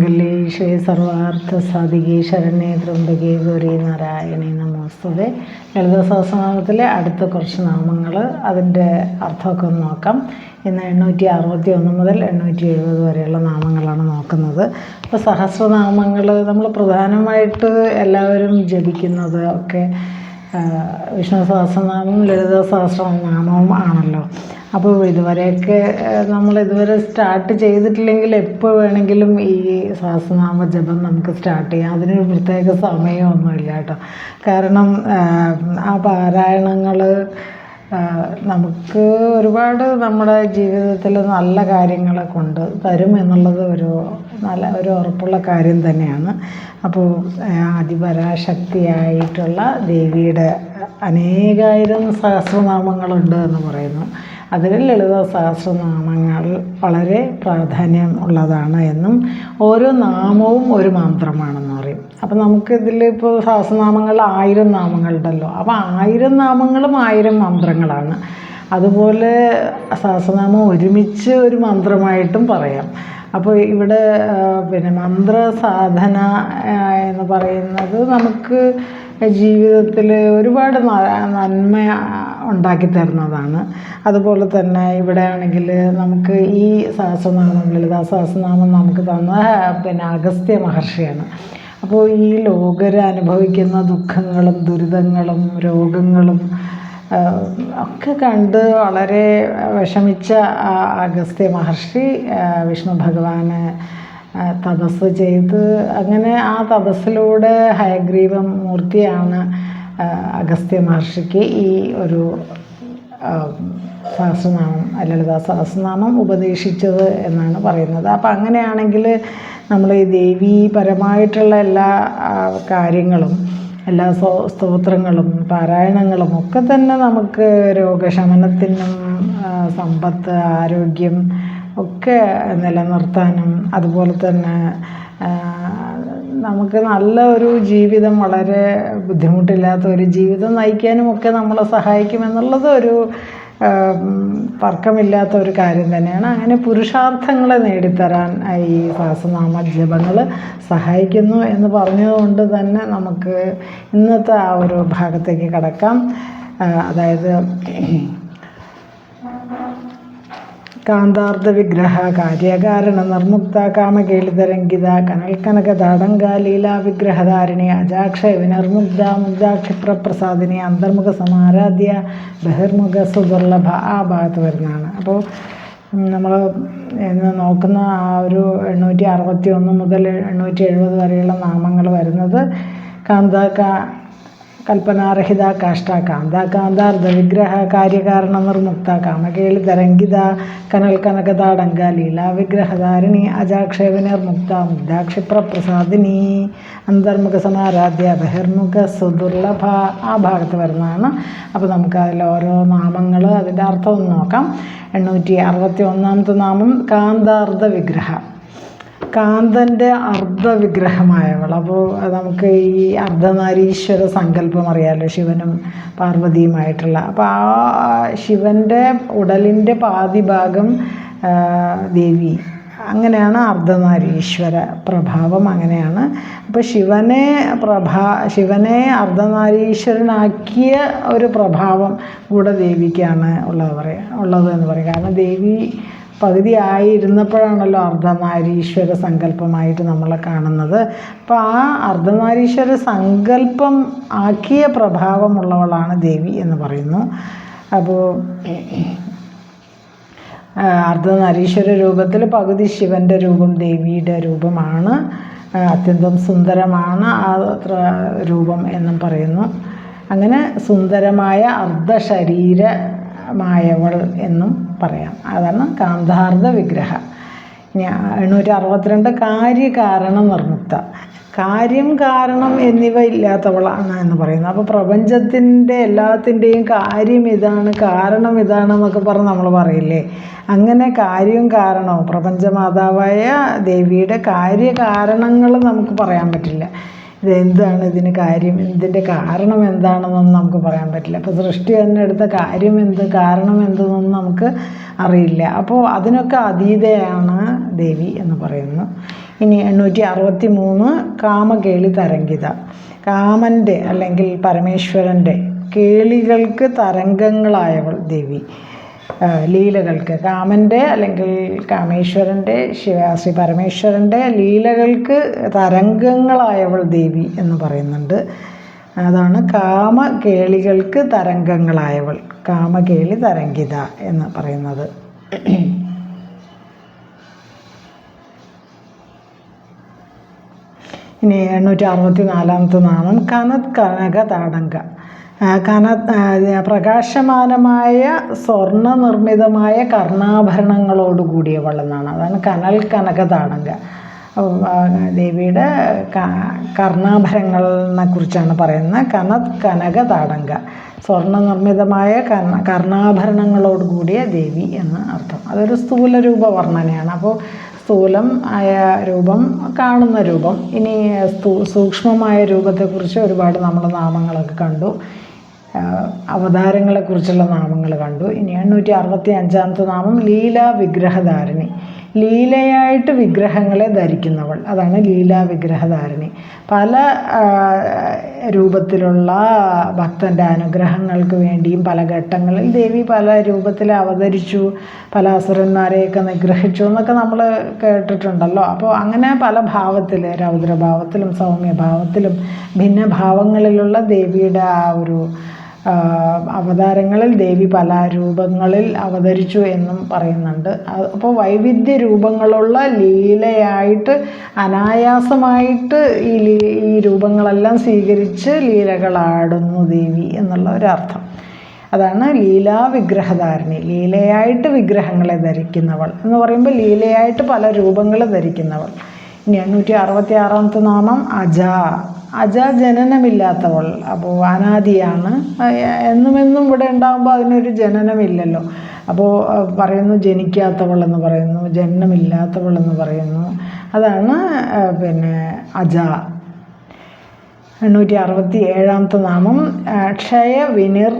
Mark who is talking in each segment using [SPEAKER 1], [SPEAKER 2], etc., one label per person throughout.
[SPEAKER 1] സർവമംഗല്യേ ശ്രീ സർവാർത്ഥ സാധികേ ശരണേ ത്രംബകേ ഗൗരി നാരായണി നമോസ്തുതേ. ലളിത സഹസ്രനാമത്തിലെ അടുത്ത കുറച്ച് നാമങ്ങൾ അതിന്റെ അർത്ഥമൊക്കെ ഒന്ന് നോക്കാം. ഇന്ന് എണ്ണൂറ്റി അറുപത്തി ഒന്ന് മുതൽ എണ്ണൂറ്റി എഴുപത് വരെയുള്ള നാമങ്ങളാണ് നോക്കുന്നത്. അപ്പോൾ സഹസ്രനാമങ്ങൾ നമ്മൾ പ്രധാനമായിട്ട് എല്ലാവരും ജപിക്കുന്നത് ഒക്കെ വിഷ്ണു സഹസ്രനാമം ലളിത സഹസ്രനാമവും ആണല്ലോ. അപ്പോൾ ഇതുവരെയൊക്കെ നമ്മൾ ഇതുവരെ സ്റ്റാർട്ട് ചെയ്തിട്ടില്ലെങ്കിൽ എപ്പോൾ വേണമെങ്കിലും ഈ സഹസ്രനാമ ജപം നമുക്ക് സ്റ്റാർട്ട് ചെയ്യാം. അതിനൊരു പ്രത്യേക സമയമൊന്നുമില്ല കേട്ടോ. കാരണം ആ പാരായണങ്ങൾ നമുക്ക് ഒരുപാട് നമ്മുടെ ജീവിതത്തിൽ നല്ല കാര്യങ്ങളെ കൊണ്ട് തരും എന്നുള്ളത് ഒരു നല്ല ഒരു ഉറപ്പുള്ള കാര്യം തന്നെയാണ്. അപ്പോൾ അതിപരാശക്തിയായിട്ടുള്ള ദേവിയുടെ അനേകായിരം സഹസ്രനാമങ്ങളുണ്ട് എന്ന് പറയുന്നു. അതിൽ ലളിത സഹസ്രനാമങ്ങൾ വളരെ പ്രാധാന്യം ഉള്ളതാണ് എന്നും ഓരോ നാമവും ഒരു മന്ത്രമാണെന്ന് അപ്പം നമുക്കിതിൽ ഇപ്പോൾ സഹസ്രനാമങ്ങൾ ആയിരം നാമങ്ങളുണ്ടല്ലോ. അപ്പോൾ ആയിരം നാമങ്ങളും ആയിരം മന്ത്രങ്ങളാണ്. അതുപോലെ സഹസ്രനാമം ഒരുമിച്ച് ഒരു മന്ത്രമായിട്ടും പറയാം. അപ്പോൾ ഇവിടെ പിന്നെ മന്ത്ര സാധന എന്ന് പറയുന്നത് നമുക്ക് ജീവിതത്തിൽ ഒരുപാട് നന്മ ഉണ്ടാക്കി തരുന്നതാണ്. അതുപോലെ തന്നെ ഇവിടെ ആണെങ്കിൽ നമുക്ക് ഈ സഹസ്രനാമം ലളിതാ സഹസ്രനാമം നമുക്ക് തന്ന പിന്നെ അഗസ്ത്യ മഹർഷിയാണ്. അപ്പോൾ ഈ ലോകർ അനുഭവിക്കുന്ന ദുഃഖങ്ങളും ദുരിതങ്ങളും രോഗങ്ങളും ഒക്കെ കണ്ട് വളരെ വിഷമിച്ച അഗസ്ത്യ മഹർഷി വിഷ്ണു ഭഗവാന് തപസ് ചെയ്ത് അങ്ങനെ ആ തപസ്സിലൂടെ ഹയഗ്രീവം മൂർത്തിയാണ് അഗസ്ത്യ മഹർഷിക്ക് ഈ ഒരു സഹസ്രനാമം ലളിത സഹസ്രനാമം ഉപദേശിച്ചത് എന്നാണ് പറയുന്നത്. അപ്പം അങ്ങനെയാണെങ്കിൽ നമ്മൾ ഈ ദേവീപരമായിട്ടുള്ള എല്ലാ കാര്യങ്ങളും എല്ലാ സ്തോ സ്തോത്രങ്ങളും പാരായണങ്ങളും ഒക്കെ തന്നെ നമുക്ക് രോഗശമനത്തിനും സമ്പത്ത് ആരോഗ്യം ഒക്കെ നിലനിർത്താനും അതുപോലെ തന്നെ നമുക്ക് നല്ല ഒരു ജീവിതം വളരെ ബുദ്ധിമുട്ടില്ലാത്ത ഒരു ജീവിതം നയിക്കാനും ഒക്കെ നമ്മളെ സഹായിക്കുമെന്നുള്ളത് ഒരു തർക്കമില്ലാത്ത ഒരു കാര്യം തന്നെയാണ്. അങ്ങനെ പുരുഷാർത്ഥങ്ങളെ നേടിത്തരാൻ ഈ സഹസ്രനാമ ജപങ്ങൾ സഹായിക്കുന്നു എന്ന് പറഞ്ഞതുകൊണ്ട് തന്നെ നമുക്ക് ഇന്നത്തെ ആ ഒരു ഭാഗത്തേക്ക് കടക്കാം. അതായത് കാന്താർദ്ധ വിഗ്രഹ കാര്യകാരണ നിർമുക്ത കാമകേളിതരംഗിത കനൽക്കനക താടങ്കാലീല വിഗ്രഹധാരിണി അജാക്ഷ വിനർമുഗ്ധ മുഗ്ധാക്ഷിപ്രപ്രസാദിനി അന്തർമുഖ സമാരാധ്യ ബഹിർമുഖ സുദുർലഭ ആ ഭാഗത്ത് വരുന്നതാണ്. അപ്പോൾ നമ്മൾ ഇന്ന് നോക്കുന്ന ആ ഒരു എണ്ണൂറ്റി അറുപത്തി ഒന്ന് മുതൽ എണ്ണൂറ്റി എഴുപത് വരെയുള്ള നാമങ്ങൾ വരുന്നത് കാന്താക്ക കൽപ്പനാരഹിത കാഷ്ട കാന്ത കാന്താർദ്ധ വിഗ്രഹ കാര്യകാരണ നിർമുക്ത കാമകേളി തരംഗിത കനൽ കനകതാടങ്ക ലീല വിഗ്രഹധാരിണി അജാക്ഷേപ നിർമുക്ത മുഗ്ധാക്ഷിപ്രപ്രസാദിനി അന്തർമുഖ സമാരാധ്യ ബഹിർമുഖ സുദുർലഭ ആ ഭാഗത്ത് വരുന്നതാണ്. അപ്പോൾ നമുക്ക് അതിൽ ഓരോ നാമങ്ങൾ അതിന്റെ അർത്ഥം ഒന്ന് നോക്കാം. എണ്ണൂറ്റി അറുപത്തി ഒന്നാമത്തെ നാമം കാന്താർദ്ധ വിഗ്രഹ. കാന്തന്റെ അർദ്ധവിഗ്രഹമായവൾ. അപ്പോൾ നമുക്ക് ഈ അർദ്ധനാരീശ്വര സങ്കല്പം അറിയാമല്ലോ ശിവനും പാർവതിയുമായിട്ടുള്ള. അപ്പോൾ ആ ശിവന്റെ ഉടലിന്റെ പാതി ഭാഗം ദേവി. അങ്ങനെയാണ് അർദ്ധനാരീശ്വര പ്രഭാവം അങ്ങനെയാണ്. അപ്പോൾ ശിവനെ പ്രഭാ ശിവനെ അർദ്ധനാരീശ്വരനാക്കിയ ഒരു പ്രഭാവം കൂടെ ദേവിക്കാണ് ഉള്ളത് പറയുക ഉള്ളത് എന്ന് പറയും. കാരണം ദേവി പകുതി ആയിരുന്നപ്പോഴാണല്ലോ അർദ്ധനാരീശ്വര സങ്കല്പമായിട്ട് നമ്മളെ കാണുന്നത്. അപ്പോൾ ആ അർദ്ധനാരീശ്വര സങ്കല്പം ആക്കിയ പ്രഭാവമുള്ളവളാണ് ദേവി എന്ന് പറയുന്നു. അപ്പോൾ അർദ്ധനാരീശ്വര രൂപത്തിൽ പകുതി ശിവന്റെ രൂപം ദേവിയുടെ രൂപമാണ്. അത്യന്തം സുന്ദരമാണ് ആ രൂപം എന്നും പറയുന്നു. അങ്ങനെ സുന്ദരമായ അർദ്ധശരീരമായവൾ എന്നും പറയാം. അതാണ് കാന്താർദ്ധ വിഗ്രഹ. ഇനി എണ്ണൂറ്റി അറുപത്തിരണ്ട് കാര്യകാരണ നിർമുക്ത കാര്യം കാരണം എന്നിവ ഇല്ലാത്തവളാണ് എന്ന് പറയുന്നത് അപ്പോൾ പ്രപഞ്ചത്തിന്റെ എല്ലാത്തിന്റെയും കാര്യം ഇതാണ് കാരണം ഇതാണ് എന്നൊക്കെ പറഞ്ഞ് നമ്മൾ പറയില്ലേ? അങ്ങനെ കാര്യവും കാരണവും. പ്രപഞ്ചമാതാവായ ദേവിയുടെ കാര്യകാരണങ്ങൾ നമുക്ക് പറയാൻ പറ്റില്ല. ഇത് എന്താണ് ഇതിന് കാര്യം? ഇതിന്റെ കാരണം എന്താണെന്നൊന്നും നമുക്ക് പറയാൻ പറ്റില്ല. അപ്പോൾ സൃഷ്ടി തന്നെ എടുത്ത കാര്യം എന്ത് കാരണം എന്തെന്നൊന്നും നമുക്ക് അറിയില്ല. അപ്പോൾ അതിനൊക്കെ അതീതയാണ് ദേവി എന്ന് പറയുന്നു. ഇനി എണ്ണൂറ്റി അറുപത്തി മൂന്ന് കാമകേളി തരംഗിത. കാമന്റെ അല്ലെങ്കിൽ പരമേശ്വരന്റെ കേളികൾക്ക് തരംഗങ്ങളായവൾ ദേവി. ലീലകൾക്ക്. കാമന്റെ അല്ലെങ്കിൽ കാമേശ്വരന്റെ ശിവ ശ്രീ പരമേശ്വരന്റെ ലീലകൾക്ക് തരംഗങ്ങളായവൾ ദേവി എന്ന് പറയുന്നുണ്ട്. അതാണ് കാമകേളികൾക്ക് തരംഗങ്ങളായവൾ. കാമകേളി തരംഗിത എന്ന് പറയുന്നത്. ഇനി എണ്ണൂറ്റി അറുപത്തി നാലാമത്തെ നാമം കനത് കനക താടങ്ക. ആ, പ്രകാശമാനമായ സ്വർണ നിർമ്മിതമായ കർണാഭരണങ്ങളോട് കൂടിയവൾ എന്നാണ് അതാണ് കനൽ കനക താടങ്ക ഉം, ആ, ദേവിയുടെ കർണാഭരണങ്ങളെ കുറിച്ചാണ് പറയുന്നത്. കനക താടങ്ക സ്വർണ നിർമ്മിതമായ കർണ കർണാഭരണങ്ങളോട് കൂടിയ ദേവി എന്ന് അർത്ഥം. അതൊരു സ്ഥൂല രൂപ വർണനയാണ് അപ്പോൾ സ്ഥൂലം ആയ രൂപം കാണുന്ന രൂപം ഇനി സൂക്ഷ്മമായ രൂപത്തെക്കുറിച്ച് ഒരുപാട് നമ്മൾ നാമങ്ങളൊക്കെ കണ്ടു. അവതാരങ്ങളെക്കുറിച്ചുള്ള നാമങ്ങൾ കണ്ടു. ഇനി എണ്ണൂറ്റി അറുപത്തി അഞ്ചാമത്തെ നാമം ലീലാ വിഗ്രഹധാരിണി. ലീലയായിട്ട് വിഗ്രഹങ്ങളെ ധരിക്കുന്നവൾ. അതാണ് ലീലാ വിഗ്രഹധാരിണി. പല രൂപത്തിലുള്ള ഭക്തന്റെ അനുഗ്രഹങ്ങൾക്ക് വേണ്ടിയും പല ഘട്ടങ്ങളിൽ ദേവി പല രൂപത്തിൽ അവതരിച്ചു പല അസുരന്മാരെയൊക്കെ നിഗ്രഹിച്ചു എന്നൊക്കെ നമ്മൾ കേട്ടിട്ടുണ്ടല്ലോ. അപ്പോൾ അങ്ങനെ പല ഭാവത്തിൽ രൗദ്രഭാവത്തിലും സൗമ്യഭാവത്തിലും ഭിന്നഭാവങ്ങളിലുള്ള ദേവിയുടെ ആ ഒരു അവതാരങ്ങളിൽ ദേവി പല രൂപങ്ങളിൽ അവതരിച്ചു എന്നും പറയുന്നുണ്ട്. അപ്പോൾ വൈവിധ്യ രൂപങ്ങളുള്ള ലീലയായിട്ട് അനായാസമായിട്ട് ഈ ഈ രൂപങ്ങളെല്ലാം സ്വീകരിച്ച് ലീലകളാടുന്നു ദേവി എന്നുള്ള ഒരർത്ഥം. അതാണ് ലീലാ വിഗ്രഹധാരിണി. ലീലയായിട്ട് വിഗ്രഹങ്ങളെ ധരിക്കുന്നവൾ എന്ന് പറയുമ്പോൾ ലീലയായിട്ട് പല രൂപങ്ങൾ ധരിക്കുന്നവൾ. ഇനി എണ്ണൂറ്റി അറുപത്തി ആറാമത്തെ നാമം അജ. അജ ജനനമില്ലാത്തവൾ അപ്പോൾ അനാദിയാണ്. എന്നും എന്നും ഇവിടെ ഉണ്ടാകുമ്പോൾ അതിനൊരു ജനനമില്ലല്ലോ. അപ്പോൾ പറയുന്നു ജനിക്കാത്തവൾ എന്ന് പറയുന്നു ജനനമില്ലാത്തവൾ എന്ന് പറയുന്നു. അതാണ് പിന്നെ അജ. എണ്ണൂറ്റി അറുപത്തി ഏഴാമത്തെ നാമം ക്ഷയ വിനിർ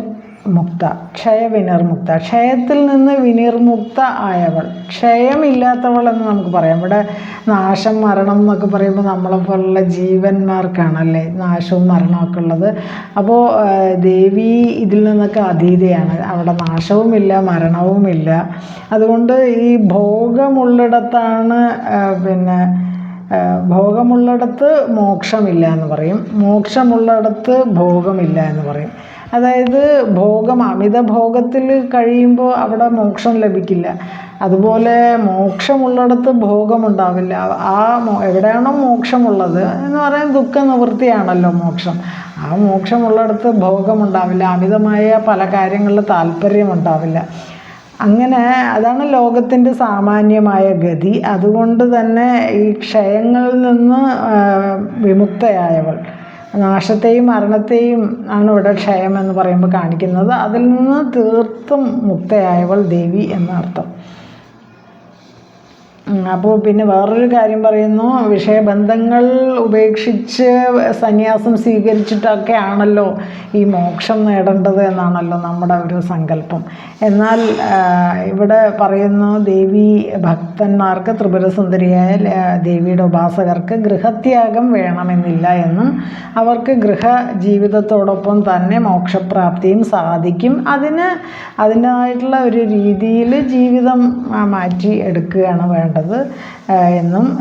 [SPEAKER 1] മുക്ത ക്ഷയ വിനിർമുക്ത. ക്ഷയത്തിൽ നിന്ന് വിനിർമുക്ത ആയവൾ. ക്ഷയമില്ലാത്തവൾ എന്ന് നമുക്ക് പറയാം. ഇവിടെ നാശം മരണം എന്നൊക്കെ പറയുമ്പോൾ നമ്മളെ പോലുള്ള ജീവന്മാർക്കാണല്ലേ നാശവും മരണമൊക്കെ ഉള്ളത്. അപ്പോൾ ദേവി ഇതിൽ നിന്നൊക്കെ അതീതയാണ്. അവിടെ നാശവുമില്ല മരണവുമില്ല. അതുകൊണ്ട് ഈ ഭോഗമുള്ളിടത്താണ് പിന്നെ ഭോഗമുള്ളിടത്ത് മോക്ഷമില്ല എന്ന് പറയും. മോക്ഷമുള്ളിടത്ത് ഭോഗമില്ല എന്ന് പറയും. അതായത് ഭോഗം അമിത ഭോഗത്തിൽ കഴിയുമ്പോൾ അവിടെ മോക്ഷം ലഭിക്കില്ല. അതുപോലെ മോക്ഷമുള്ളിടത്ത് ഭോഗമുണ്ടാവില്ല. ആ എവിടെയാണോ മോക്ഷമുള്ളത് എന്ന് പറയാൻ ദുഃഖ നിവൃത്തിയാണല്ലോ മോക്ഷം. ആ മോക്ഷമുള്ളിടത്ത് ഭോഗമുണ്ടാവില്ല. അമിതമായ പല കാര്യങ്ങളിൽ താല്പര്യമുണ്ടാവില്ല. അങ്ങനെ അതാണ് ലോകത്തിന്റെ സാമാന്യമായ ഗതി. അതുകൊണ്ട് തന്നെ ഈ ക്ഷയങ്ങളിൽ നിന്ന് വിമുക്തയായവൾ. നാശത്തെയും മരണത്തെയും ആണ് ഇവിടെ ക്ഷയം എന്ന് പറയുമ്പോൾ കാണിക്കുന്നത്. അതിൽ നിന്ന് തീർത്തും മുക്തയായവൾ ദേവി എന്നർത്ഥം. അപ്പോൾ പിന്നെ വേറൊരു കാര്യം പറയുന്നു. വിഷയബന്ധങ്ങൾ ഉപേക്ഷിച്ച് സന്യാസം സ്വീകരിച്ചിട്ടൊക്കെ ആണല്ലോ ഈ മോക്ഷം നേടേണ്ടത് എന്നാണല്ലോ നമ്മുടെ ഒരു സങ്കല്പം. എന്നാൽ ഇവിടെ പറയുന്നു ദേവി ഭക്തന്മാർക്ക് ത്രിപുരസുന്ദരിയായ ദേവിയുടെ ഉപാസകർക്ക് ഗൃഹത്യാഗം വേണമെന്നില്ല എന്നും അവർക്ക് ഗൃഹ ജീവിതത്തോടൊപ്പം തന്നെ മോക്ഷപ്രാപ്തിയും സാധിക്കും. അതിന് അതിന്റെതായിട്ടുള്ള ഒരു രീതിയിൽ ജീവിതം മാറ്റി എടുക്കുകയാണ് വേണ്ടത്. ആ, എന്നും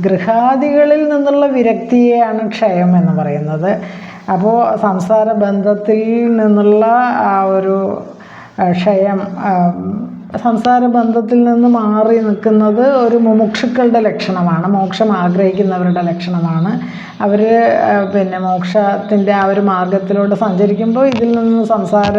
[SPEAKER 1] ഗൃഹാദികളിൽ നിന്നുള്ള വിരക്തിയെയാണ് ക്ഷയം എന്ന് പറയുന്നത്. അപ്പോൾ സംസാര ബന്ധത്തിൽ നിന്നുള്ള ആ ഒരു ക്ഷയം സംസാര ബന്ധത്തിൽ നിന്ന് മാറി നിൽക്കുന്നത് ഒരു മുമുക്ഷുക്കളുടെ ലക്ഷണമാണ്. മോക്ഷം ആഗ്രഹിക്കുന്നവരുടെ ലക്ഷണമാണ്. അവർ പിന്നെ മോക്ഷത്തിന്റെ ആ ഒരു മാർഗത്തിലൂടെ സഞ്ചരിക്കുമ്പോൾ ഇതിൽ നിന്ന് സംസാര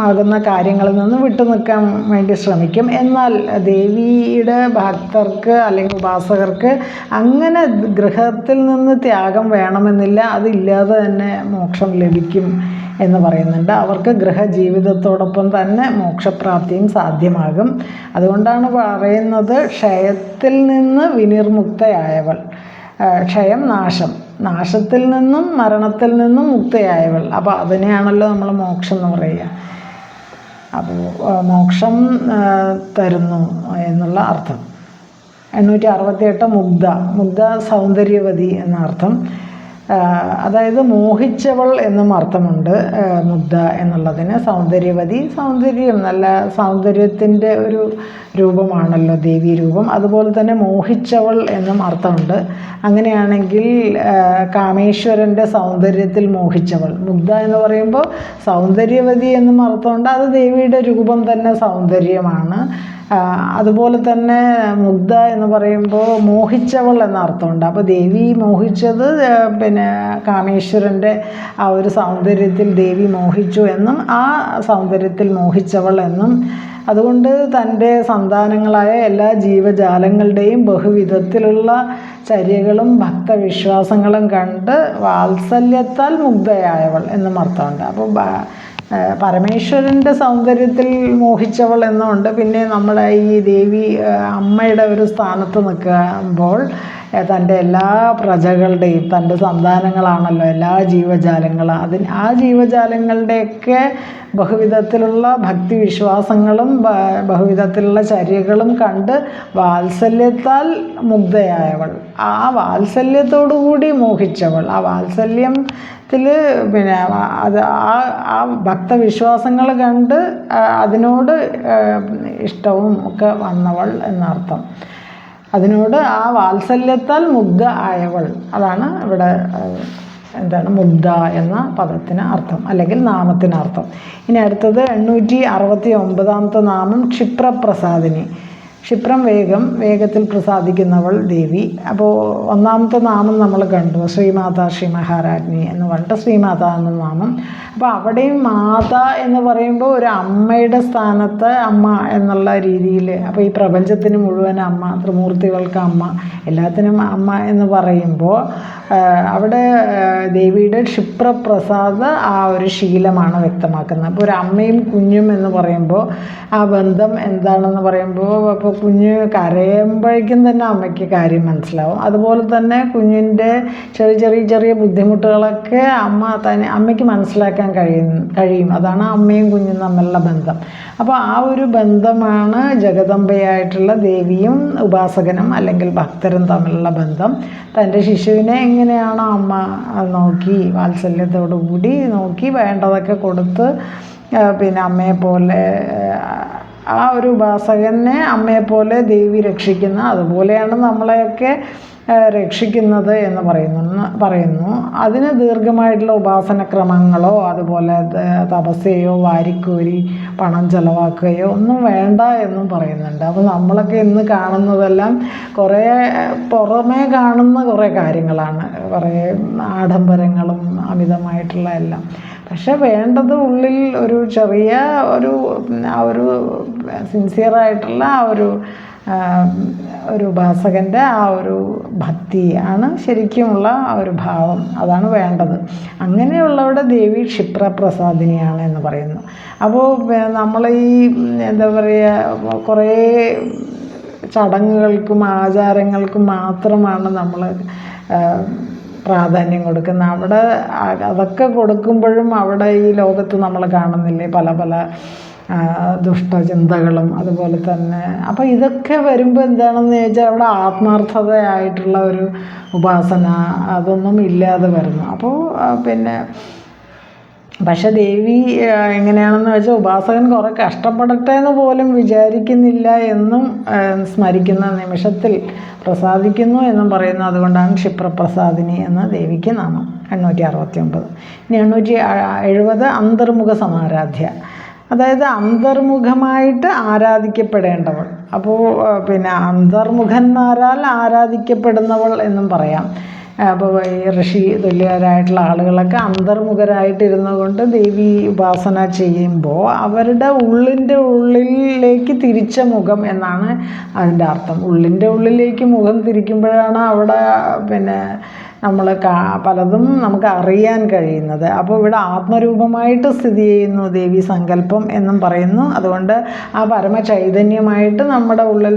[SPEAKER 1] ആകുന്ന കാര്യങ്ങളിൽ നിന്ന് വിട്ടു നിൽക്കാൻ വേണ്ടി ശ്രമിക്കും. എന്നാൽ ദേവിയുടെ ഭക്തർക്ക് അല്ലെങ്കിൽ ഉപാസകർക്ക് അങ്ങനെ ഗൃഹത്തിൽ നിന്ന് ത്യാഗം വേണമെന്നില്ല അതില്ലാതെ തന്നെ മോക്ഷം ലഭിക്കും എന്ന് പറയുന്നുണ്ട്. അവർക്ക് ഗൃഹജീവിതത്തോടൊപ്പം തന്നെ മോക്ഷപ്രാപ്തിയും സാധ്യമാകും. അതുകൊണ്ടാണ് പറയുന്നത് ക്ഷയത്തിൽ നിന്ന് വിനിർമുക്തയായവൾ. ക്ഷയം നാശം. നാശത്തിൽ നിന്നും മരണത്തിൽ നിന്നും മുക്തയായവൾ. അപ്പോൾ അതിനെയാണല്ലോ നമ്മൾ മോക്ഷം എന്ന് പറയുക. അപ്പോൾ മോക്ഷം തരുന്നു എന്നുള്ള അർത്ഥം. എണ്ണൂറ്റി അറുപത്തിയെട്ട് മുഗ്ധ. മുഗ്ധ സൗന്ദര്യവതി എന്ന അർത്ഥം. അതായത് മോഹിച്ചവൾ എന്നും അർത്ഥമുണ്ട് മുദ്ദ എന്നുള്ളതിന്. സൗന്ദര്യവതി സൗന്ദര്യം നല്ല സൗന്ദര്യത്തിന്റെ ഒരു രൂപമാണല്ലോ ദേവി രൂപം. അതുപോലെ തന്നെ മോഹിച്ചവൾ എന്നും അർത്ഥമുണ്ട്. അങ്ങനെയാണെങ്കിൽ കാമേശ്വരന്റെ സൗന്ദര്യത്തിൽ മോഹിച്ചവൾ. മുഗ്ധ എന്ന് പറയുമ്പോൾ സൗന്ദര്യവതി എന്നും അർത്ഥമുണ്ട്. അത് ദേവിയുടെ രൂപം തന്നെ സൗന്ദര്യമാണ്. അതുപോലെ തന്നെ മുഗ്ധ എന്ന് പറയുമ്പോൾ മോഹിച്ചവൾ എന്ന അർത്ഥമുണ്ട്. അപ്പോൾ ദേവി മോഹിച്ചത് പിന്നെ കാമേശ്വരന്റെ ആ ഒരു സൗന്ദര്യത്തിൽ ദേവി മോഹിച്ചു എന്നും ആ സൗന്ദര്യത്തിൽ മോഹിച്ചവൾ എന്നും. അതുകൊണ്ട് തന്റെ സന്താനങ്ങളായ എല്ലാ ജീവജാലങ്ങളുടെയും ബഹുവിധത്തിലുള്ള ചര്യകളും ഭക്തവിശ്വാസങ്ങളും കണ്ട് വാത്സല്യത്താൽ മുഗ്ധയായവൾ എന്നും അർത്ഥമുണ്ട്. അപ്പോൾ പരമേശ്വരന്റെ സൗന്ദര്യത്തിൽ മോഹിച്ചവൾ എന്നുണ്ട്. പിന്നെ നമ്മുടെ ഈ ദേവി അമ്മയുടെ ഒരു സ്ഥാനത്ത് നിൽക്കുമ്പോൾ തന്റെ എല്ലാ പ്രജകളുടെയും തന്റെ സന്താനങ്ങളാണല്ലോ എല്ലാ ജീവജാലങ്ങളും അതിന് ആ ജീവജാലങ്ങളുടെയൊക്കെ ബഹുവിധത്തിലുള്ള ഭക്തി വിശ്വാസങ്ങളും ബഹുവിധത്തിലുള്ള ചര്യകളും കണ്ട് വാത്സല്യത്താൽ മുഗ്ധയായവൾ. ആ വാത്സല്യത്തോടു കൂടി മോഹിച്ചവൾ. ആ വാത്സല്യത്തിൽ പിന്നെ അത് ആ ആ ഭക്തവിശ്വാസങ്ങൾ കണ്ട് അതിനോട് ഇഷ്ടവും ഒക്കെ വന്നവൾ എന്നർത്ഥം. അതിനോട് ആ വാത്സല്യത്താൽ മുഗ്ധ ആയവൾ. അതാണ് ഇവിടെ എന്താണ് മുഗ്ധ എന്ന പദത്തിന് അർത്ഥം അല്ലെങ്കിൽ നാമത്തിനർത്ഥം. ഇനി അടുത്തത് എണ്ണൂറ്റി അറുപത്തി ഒമ്പതാമത്തെ നാമം ക്ഷിപ്രപ്രസാദിനി. ക്ഷിപ്രം വേഗം വേഗത്തിൽ പ്രസാദിക്കുന്നവൾ ദേവി. അപ്പോൾ ഒന്നാമത്തെ നാമം നമ്മൾ കണ്ടു ശ്രീമാത ശ്രീ മഹാരാജ്ഞി എന്ന് പറഞ്ഞിട്ട് ശ്രീമാത എന്ന നാമം. അപ്പോൾ അവിടെയും മാത എന്ന് പറയുമ്പോൾ ഒരു അമ്മയുടെ സ്ഥാനത്ത് അമ്മ എന്നുള്ള രീതിയിൽ അപ്പോൾ ഈ പ്രപഞ്ചത്തിന് മുഴുവൻ അമ്മ ത്രിമൂർത്തികൾക്ക് അമ്മ എല്ലാത്തിനും അമ്മ എന്ന് പറയുമ്പോൾ അവിടെ ദേവിയുടെ ക്ഷിപ്രപ്രസാദ് ആ ഒരു ശീലമാണ് വ്യക്തമാക്കുന്നത്. അപ്പോൾ ഒരു അമ്മയും കുഞ്ഞും എന്ന് പറയുമ്പോൾ ആ ബന്ധം എന്താണെന്ന് പറയുമ്പോൾ അപ്പോൾ കുഞ്ഞ് കരയുമ്പോഴേക്കും തന്നെ അമ്മയ്ക്ക് കാര്യം മനസ്സിലാവും. അതുപോലെ തന്നെ കുഞ്ഞിന്റെ ചെറിയ ചെറിയ ചെറിയ ബുദ്ധിമുട്ടുകളൊക്കെ അമ്മ തന്നെ അമ്മയ്ക്ക് മനസ്സിലാക്കാൻ കഴിയും കഴിയും. അതാണ് അമ്മയും കുഞ്ഞും തമ്മിലുള്ള ബന്ധം. അപ്പോൾ ആ ഒരു ബന്ധമാണ് ജഗദമ്പയായിട്ടുള്ള ദേവിയും ഉപാസകനും അല്ലെങ്കിൽ ഭക്തരും തമ്മിലുള്ള ബന്ധം. തന്റെ ശിശുവിനെ എങ്ങനെയാണോ അമ്മ നോക്കി വാത്സല്യത്തോടു കൂടി നോക്കി വേണ്ടതൊക്കെ കൊടുത്ത് പിന്നെ അമ്മയെ അമ്മയെപ്പോലെ ആ ഒരു ഉപാസകനെ അമ്മയെപ്പോലെ ദേവി രക്ഷിക്കുന്ന അതുപോലെയാണ് നമ്മളെയൊക്കെ രക്ഷിക്കുന്നത് എന്ന് പറയുന്നു പറയുന്നു. അതിന് ദീർഘമായിട്ടുള്ള ഉപാസന ക്രമങ്ങളോ അതുപോലെ തപസ്സയോ വാരിക്കോരി പണം ചെലവാക്കുകയോ ഒന്നും വേണ്ട എന്നും പറയുന്നുണ്ട്. അപ്പോൾ നമ്മളൊക്കെ ഇന്ന് കാണുന്നതെല്ലാം കുറേ പുറമേ കാണുന്ന കുറേ കാര്യങ്ങളാണ്. കുറേ ആഡംബരങ്ങളും അമിതമായിട്ടുള്ള എല്ലാം. പക്ഷെ വേണ്ടത് ഉള്ളിൽ ഒരു ചെറിയ ഒരു ആ ഒരു സിൻസിയറായിട്ടുള്ള ആ ഒരു ഒരു ഉപാസകന്റെ ആ ഒരു ഭക്തി ആണ് ശരിക്കുമുള്ള ആ ഒരു ഭാവം. അതാണ് വേണ്ടത്. അങ്ങനെയുള്ളവരുടെ ദേവി ക്ഷിപ്രപ്രസാദിനിയാണ് എന്ന് പറയുന്നു. അപ്പോൾ നമ്മൾ ഈ എന്താ പറയുക കുറേ ചടങ്ങുകൾക്കും ആചാരങ്ങൾക്കും മാത്രമാണ് നമ്മൾ പ്രാധാന്യം കൊടുക്കുന്നത് അവിടെ അതൊക്കെ കൊടുക്കുമ്പോഴും അവിടെ ഈ ലോകത്ത് നമ്മൾ കാണുന്നില്ലേ? പല പല ദുഷ്ടചിന്തകളും അതുപോലെ തന്നെ. അപ്പോൾ ഇതൊക്കെ വരുമ്പോൾ എന്താണെന്ന് ചോദിച്ചാൽ അവിടെ ആത്മാർത്ഥതയായിട്ടുള്ള ഒരു ഉപാസന അതൊന്നും ഇല്ലാതെ വരുന്നു. അപ്പോൾ പിന്നെ പക്ഷെ ദേവി എങ്ങനെയാണെന്ന് വെച്ചാൽ ഉപാസകൻ കുറേ കഷ്ടപ്പെടട്ടെ എന്ന് പോലും വിചാരിക്കുന്നില്ല എന്നും സ്മരിക്കുന്ന നിമിഷത്തിൽ പ്രസാദിക്കുന്നു എന്നും പറയുന്നു അതുകൊണ്ടാണ് ക്ഷിപ്രപ്രസാദിനി എന്ന ദേവിക്ക് നാമം. എണ്ണൂറ്റി അറുപത്തി ഒമ്പത് ഇനി എണ്ണൂറ്റി എഴുപത് അന്തർമുഖ സമാരാധ്യ. അതായത് അന്തർമുഖമായിട്ട് ആരാധിക്കപ്പെടേണ്ടവൾ. അപ്പോൾ പിന്നെ അന്തർമുഖന്മാരാൽ ആരാധിക്കപ്പെടുന്നവൾ എന്നും പറയാം. അപ്പോൾ ഈ ഋഷി തുല്യരായിട്ടുള്ള ആളുകളൊക്കെ അന്തർമുഖരായിട്ടിരുന്നു കൊണ്ട് ദേവി ഉപാസന ചെയ്യുമ്പോൾ അവരുടെ ഉള്ളിന്റെ ഉള്ളിലേക്ക് തിരിച്ച മുഖം എന്നാണ് അതിന്റെ അർത്ഥം. ഉള്ളിന്റെ ഉള്ളിലേക്ക് മുഖം തിരിക്കുമ്പോഴാണ് അവിടെ പിന്നെ നമ്മൾ പലതും നമുക്ക് അറിയാൻ കഴിയുന്നത്. അപ്പോൾ ഇവിടെ ആത്മരൂപമായിട്ട് സ്ഥിതി ചെയ്യുന്നു ദേവി സങ്കല്പം എന്നും പറയുന്നു. അതുകൊണ്ട് ആ പരമ ചൈതന്യമായിട്ട് നമ്മുടെ ഉള്ളിൽ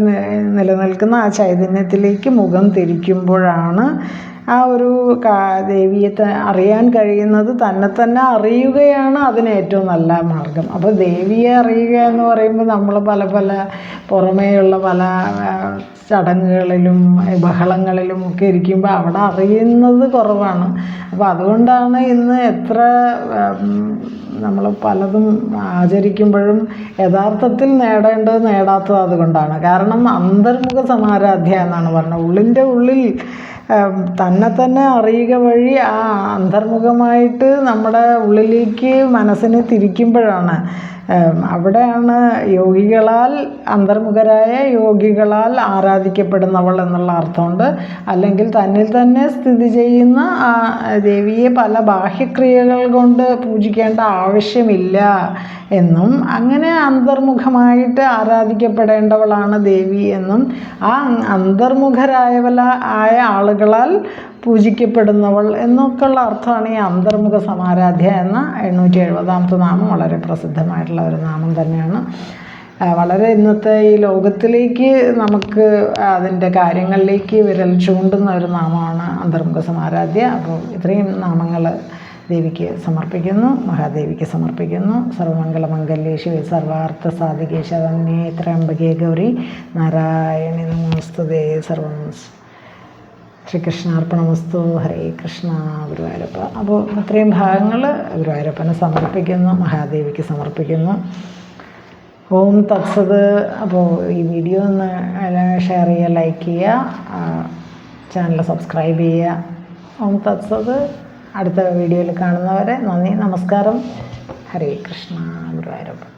[SPEAKER 1] നിലനിൽക്കുന്ന ആ ചൈതന്യത്തിലേക്ക് മുഖം തിരിക്കുമ്പോഴാണ് ആ ഒരു ദേവിയെ അറിയാൻ കഴിയുന്നത് തന്നെ തന്നെ അറിയുകയാണ് അതിന് ഏറ്റവും നല്ല മാർഗം. അപ്പോൾ ദേവിയെ അറിയുക എന്ന് പറയുമ്പോൾ നമ്മൾ പല പല പുറമേയുള്ള പല ചടങ്ങുകളിലും ബഹളങ്ങളിലും ഒക്കെ ഇരിക്കുമ്പോൾ അവിടെ അറിയുന്നത് കുറവാണ്. അപ്പോൾ അതുകൊണ്ടാണ് ഇന്ന് എത്ര നമ്മൾ പലതും ആചരിക്കുമ്പോഴും യഥാർത്ഥത്തിൽ നേടേണ്ടത് നേടാത്തത് അതുകൊണ്ടാണ്. കാരണം അന്തർമുഖ സമാരാധ്യ എന്നാണ് പറഞ്ഞത്. ഉള്ളിന്റെ ഉള്ളിൽ ഉം, തന്നെ തന്നെ അറിയുക വഴി ആ അന്തർമുഖമായിട്ട് നമ്മുടെ ഉള്ളിലേക്ക് മനസ്സിനെ തിരിക്കുമ്പോഴാണ് അവിടെയാണ് യോഗികളാൽ അന്തർമുഖരായ യോഗികളാൽ ആരാധിക്കപ്പെടുന്നവൾ എന്നുള്ള അർത്ഥമുണ്ട്. അല്ലെങ്കിൽ തന്നിൽ തന്നെ സ്ഥിതി ചെയ്യുന്ന ആ ദേവിയെ പല ബാഹ്യക്രിയകൾ കൊണ്ട് പൂജിക്കേണ്ട ആവശ്യമില്ല എന്നും അങ്ങനെ അന്തർമുഖമായിട്ട് ആരാധിക്കപ്പെടേണ്ടവളാണ് ദേവി എന്നും ആ അന്തർമുഖരായവല ആയ ആളുകളാൽ പൂജിക്കപ്പെടുന്നവൾ എന്നൊക്കെയുള്ള അർത്ഥമാണ് ഈ അന്തർമുഖ സമാരാധ്യ എന്ന എണ്ണൂറ്റി എഴുപതാമത്തെ നാമം. വളരെ പ്രസിദ്ധമായിട്ടുള്ള ഒരു നാമം തന്നെയാണ്. വളരെ ഇന്നത്തെ ഈ ലോകത്തിലേക്ക് നമുക്ക് അതിന്റെ കാര്യങ്ങളിലേക്ക് വിരൽ ചൂണ്ടുന്ന ഒരു നാമമാണ് അന്തർമുഖ സമാരാധ്യ. അപ്പോൾ ഇത്രയും നാമങ്ങൾ ദേവിക്ക് സമർപ്പിക്കുന്നു മഹാദേവിക്ക് സമർപ്പിക്കുന്നു. സർവമംഗളമംഗല്യേ ശിവ സർവാർത്ഥ സാധികേ ത്രയംബകേ ഗൗരി. നാരായണി നമോസ്തുതേ. സർവം ശ്രീകൃഷ്ണാർപ്പണമസ്തു ഹരേ കൃഷ്ണ ഗുരുവായൂരപ്പ. അപ്പോൾ ഇത്രയും ഭാഗങ്ങൾ ഗുരുവായൂരപ്പനെ സമർപ്പിക്കുന്നു മഹാദേവിക്ക് സമർപ്പിക്കുന്നു. ഓം തത്സത്. അപ്പോൾ ഈ വീഡിയോ ഒന്ന് ഷെയർ ചെയ്യുക ലൈക്ക് ചെയ്യുക ചാനൽ സബ്സ്ക്രൈബ് ചെയ്യുക. ഓം തത്സത്. അടുത്ത വീഡിയോയിൽ കാണുന്നവരെ നന്ദി നമസ്കാരം. ഹരേ കൃഷ്ണ ഗുരുവായൂരപ്പ.